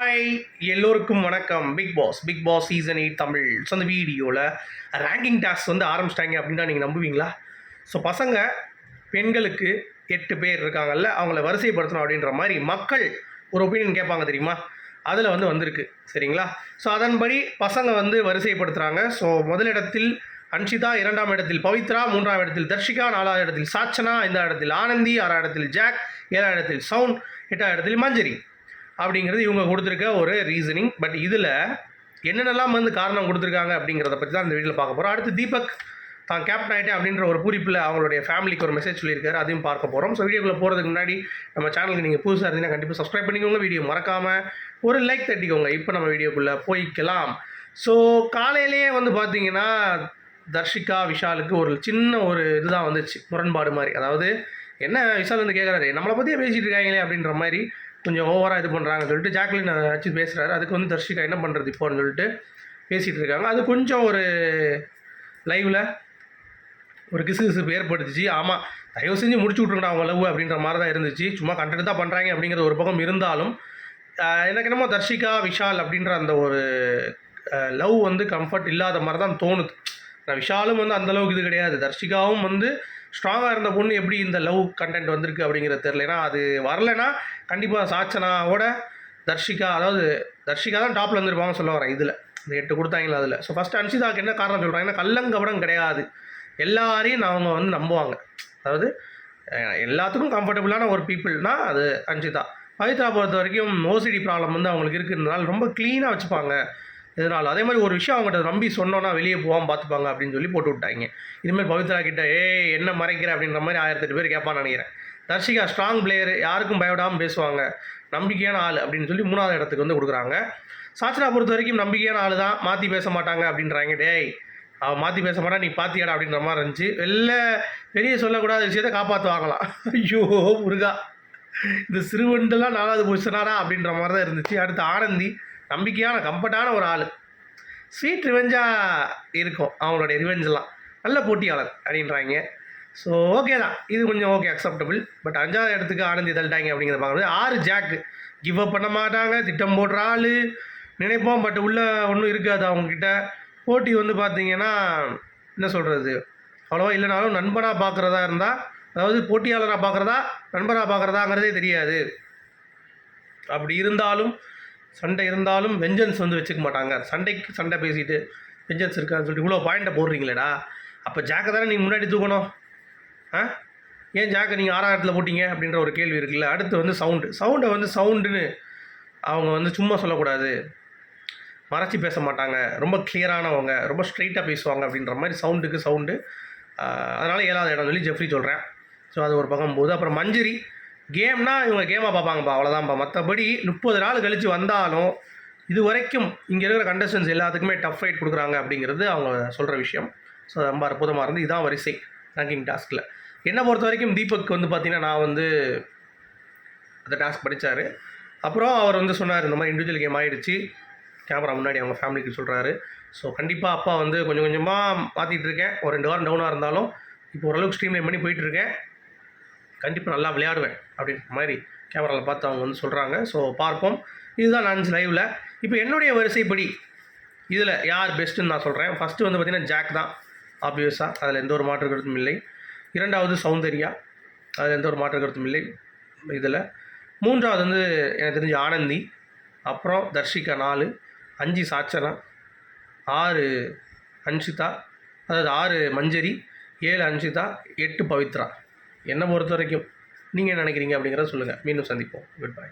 Hi எல்லோருக்கும் வணக்கம். Bigg Boss Bigg Boss season eight Tamil. So அந்த வீடியோவில் ரேங்கிங் டாஸ்க் வந்து ஆரம்பிச்சிட்டாங்க அப்படின்னா நீங்கள் நம்புவீங்களா? ஸோ பசங்க பெண்களுக்கு எட்டு பேர் இருக்காங்கல்ல அவங்கள வரிசைப்படுத்தணும் அப்படின்ற மாதிரி மக்கள் ஒரு ஒப்பீனியன் கேட்பாங்க தெரியுமா? அதில் வந்து வந்திருக்கு. சரிங்களா? ஸோ அதன்படி பசங்க வந்து வரிசைப்படுத்துகிறாங்க ஸோ முதலிடத்தில் அன்ஷிதா இரண்டாம் இடத்தில் பவித்ரா மூன்றாம் இடத்தில் தர்ஷிகா நாலாவது இடத்தில் சாச்சனா ஐந்தாம் இடத்தில் ஆனந்தி ஆறாம் இடத்தில் ஜாக் ஏழாம் இடத்தில் சவுண்ட் எட்டாம் இடத்தில் மஞ்சரி. அப்படிங்கிறது இவங்க கொடுத்துருக்க ஒரு ரீசனிங் பட் இதில் என்னென்னலாம் வந்து காரணம் கொடுத்துருக்காங்க அப்படிங்கிறத பற்றி தான் இந்த வீடியோவில் பார்க்க போகிறோம் அடுத்து தீபக் தான் கேப்டன் ஆகிட்டேன் அப்படின்ற ஒரு பூரிப்பில் அவங்களுடைய ஃபேமிலிக்கு ஒரு மெசேஜ் சொல்லியிருக்காரு. அதையும் பார்க்க போகிறோம் ஸோ வீடியோக்குள்ளே போகிறதுக்கு முன்னாடி நம்ம சேனலுக்கு நீங்கள் புதுசாக இருந்தீங்கன்னா கண்டிப்பாக சப்ஸ்கிரைப் பண்ணிக்கோங்க. வீடியோ மறக்காமல் ஒரு லைக் தட்டிக்கோங்க. இப்போ நம்ம வீடியோக்குள்ளே போய்க்கலாம். ஸோ காலையிலேயே வந்து பார்த்தீங்கன்னா தர்ஷிகா விஷாலுக்கு ஒரு சின்ன ஒரு இதுதான் வந்துச்சு. முரண்பாடு மாதிரி. அதாவது என்ன விஷால் வந்து கேட்குறாரு நம்மளை பற்றியே பேசிகிட்டு இருக்காங்களே அப்படின்ற மாதிரி கொஞ்சம் ஓவராக இது பண்ணுறாங்கன்னு சொல்லிட்டு ஜாக்லின் வச்சு பேசுகிறாரு அதுக்கு வந்து தர்ஷிகா என்ன பண்ணுறது இப்போன்னு சொல்லிட்டு பேசிகிட்டு இருக்காங்க. அது கொஞ்சம் ஒரு லைவில் ஒரு கிசு கிசுப்பு ஏற்படுத்துச்சு. ஆமாம் தயவு செஞ்சு முடிச்சு விட்ருங்கடா அவங்க லவ் அப்படின்ற மாதிரி தான் இருந்துச்சு. சும்மா கண்டென்ட் தான் பண்ணுறாங்க அப்படிங்கிற ஒரு பக்கம் இருந்தாலும் எனக்கு என்னமோ தர்ஷிகா விஷால் அப்படின்ற அந்த ஒரு லவ் வந்து கம்ஃபர்ட் இல்லாத மாதிரி தான் தோணுது. நான் விஷாலும் வந்து அந்தளவுக்கு இது கிடையாது. தர்ஷிகாவும் வந்து ஸ்ட்ராங்காக இருந்த பொண்ணு எப்படி இந்த லவ் கண்டென்ட் வந்திருக்கு அப்படிங்கிறது தெரில ஏன்னா அது வரலைன்னா கண்டிப்பாக சாச்சனாவோட தர்ஷிகா அதாவது தர்ஷிகா தான் டாப்பில் வந்துருப்பாங்க சொல்ல வரேன் இதில். இந்த எட்டு கொடுத்தாங்களா அதில். ஸோ ஃபஸ்ட்டு அன்ஷிதாக்கு என்ன காரணம் சொல்கிறாங்கன்னா கள்ளங்கபடம் கிடையாது. எல்லாரையும் அவங்க வந்து நம்புவாங்க. அதாவது எல்லாத்துக்கும் கம்ஃபர்டபுளான ஒரு பீப்புள்னால் அது அன்ஷிதா. பவித்ரா பொறுத்த வரைக்கும் ஓசிடி ப்ராப்ளம் வந்து அவங்களுக்கு இருக்கிறதுனால ரொம்ப க்ளீனாக வச்சுப்பாங்க. இதனால் அதே மாதிரி ஒரு விஷயம் அவங்ககிட்ட நம்பி சொன்னோன்னா வெளியே போகாமல் பார்த்துப்பாங்க அப்படின்னு சொல்லி போட்டு விட்டாங்க. இதுமாதிரி பவித்ரா கிட்ட ஏய் என்ன மறைக்கிற? அப்படின்ற மாதிரி ஆயிரத்தெட்டு பேர் கேட்பான்னு நினைக்கிறேன். தர்ஷிகா ஸ்ட்ராங் பிளேயர் யாருக்கும் பயப்படாமல் பேசுவாங்க. நம்பிக்கையான ஆள் அப்படின்னு சொல்லி மூணாவது இடத்துக்கு வந்து கொடுக்குறாங்க. சாச்சனா பொறுத்த வரைக்கும் நம்பிக்கையான ஆள் தான் மாற்றி பேச மாட்டாங்க அப்படின்றாங்க. டேய் அவன் மாற்றி பேச மாட்டா நீ பாத்தியாடா அப்படின்ற மாதிரி இருந்துச்சு. வெளில வெளியே சொல்லக்கூடாத விஷயத்தை காப்பாற்றுவாங்களாம் ஐயோ முருகா. இந்த சிறுவண்டெல்லாம் நாலாவது பொசிஷனாரா அப்படின்ற மாதிரி தான் இருந்துச்சு. அடுத்து ஆனந்தி நம்பிக்கையான கம்ஃபர்ட்டான ஒரு ஆள். ஸ்வீட் ரிவெஞ்சாக இருக்கும். அவங்களுடைய ரிவெஞ்செல்லாம் நல்ல போட்டியாளர் அப்படின்றாங்க. ஸோ ஓகே தான். இது கொஞ்சம் ஓகே அக்செப்டபிள் பட் அஞ்சாவது இடத்துக்கு ஆனந்தி தள்ளிட்டாங்க அப்படிங்கிறத பார்க்குறது ஆறு ஜாக்கு கிவ் அப் பண்ண மாட்டாங்க திட்டம் போடுற ஆள். நினைப்போம் பட் உள்ளே ஒன்றும் இருக்காது அவங்கக்கிட்ட போட்டி வந்து பார்த்தீங்கன்னா என்ன சொல்கிறது அவ்வளோவா இல்லைனாலும் நண்பனாக பார்க்குறதா இருந்தால் அதாவது போட்டியாளராக பார்க்குறதா நண்பராக பார்க்குறதாங்கிறதே தெரியாது. அப்படி இருந்தாலும் சண்டை இருந்தாலும் வெஞ்சன்ஸ் வந்து வச்சுக்க மாட்டாங்க. சண்டைக்கு சண்டை பேசிட்டு வெஞ்சன்ஸ் இருக்கான்னு சொல்லிட்டு இவ்வளோ பாயிண்ட்டை போடுறீங்களேடா. அப்போ ஜாக்கை தானே நீங்கள் முன்னாடி தூக்கணும். ஆ? ஏன் ஜாக்கை நீங்கள் ஆறாயிரத்தில் போட்டிங்க அப்படின்ற ஒரு கேள்வி இருக்குல்ல? அடுத்து வந்து சவுண்டு சவுண்டை வந்து சவுண்டுன்னு அவங்க வந்து சும்மா சொல்லக்கூடாது. மறைச்சி பேச மாட்டாங்க. ரொம்ப கிளியரானவங்க ரொம்ப ஸ்ட்ரைட்டாக பேசுவாங்க அப்படின்ற மாதிரி சவுண்டுக்கு சவுண்டு அதனால் ஏழாவது இடம் சொல்லி ஜெஃப்ரி சொல்கிறேன் ஸோ அது ஒரு பக்கம் போது அப்புறம் மஞ்சரி. கேம்னா இவங்க கேமாக பார்ப்பாங்கப்பா. அவ்வளோதான்ப்பா மற்றபடி முப்பது நாள் கழித்து வந்தாலும் இது வரைக்கும் இங்கே இருக்கிற கண்டஸ்டன்ஸ் எல்லாத்துக்குமே டஃப் ஃபைட் கொடுக்குறாங்க அப்படிங்கிறது அவங்க சொல்கிற விஷயம். ஸோ ரொம்ப அற்புதமாக இருந்து இதான் வரிசை. ரேங்கிங் டாஸ்கில் என்னை பொறுத்த வரைக்கும் தீபக் வந்து பார்த்திங்கன்னா நான் வந்து அந்த டாஸ்க் படித்தார் அப்புறம் அவர் வந்து சொன்னார் இந்த மாதிரி இண்டிவிஜுவல் கேம் ஆகிடுச்சு கேமரா முன்னாடி அவங்க ஃபேமிலிக்கு சொல்கிறாரு ஸோ கண்டிப்பாக அப்பா வந்து கொஞ்சம் கொஞ்சமாக மாற்றிட்டு இருக்கேன். ஒரு ரெண்டு வாரம் டவுனாக இருந்தாலும் இப்போ ஓரளவுக்கு ஸ்ட்ரீம்லைன் பண்ணி போயிட்டுருக்கேன் கண்டிப்பாக நல்லா விளையாடுவேன் அப்படின்ற மாதிரி கேமராவில் பார்த்து அவங்க வந்து சொல்கிறாங்க ஸோ பார்ப்போம். இதுதான் நான் லைவில் இப்போ என்னுடைய வரிசைப்படி இதில் யார் பெஸ்ட்டுன்னு நான் சொல்கிறேன் ஃபஸ்ட்டு வந்து பார்த்திங்கன்னா ஜாக் தான். ஆப்வியஸாக அதில் எந்த ஒரு மாற்று கருத்தும் இல்லை. இரண்டாவது சௌந்தர்யா அதில் எந்த ஒரு மாற்று கருத்தும் இல்லை. இதில் மூன்றாவது வந்து எனக்கு தெரிஞ்சு ஆனந்தி அப்புறம் தர்ஷிகா நாலு அஞ்சு சாச்சனா ஆறு அன்ஷிதா அதாவது ஆறு மஞ்சரி ஏழு அன்ஷிதா எட்டு பவித்ரா. என்னை பொறுத்த வரைக்கும் நீங்கள் என்ன நினைக்கிறீங்க அப்படிங்கிறத சொல்லுங்கள் மீண்டும் சந்திப்போம். Good bye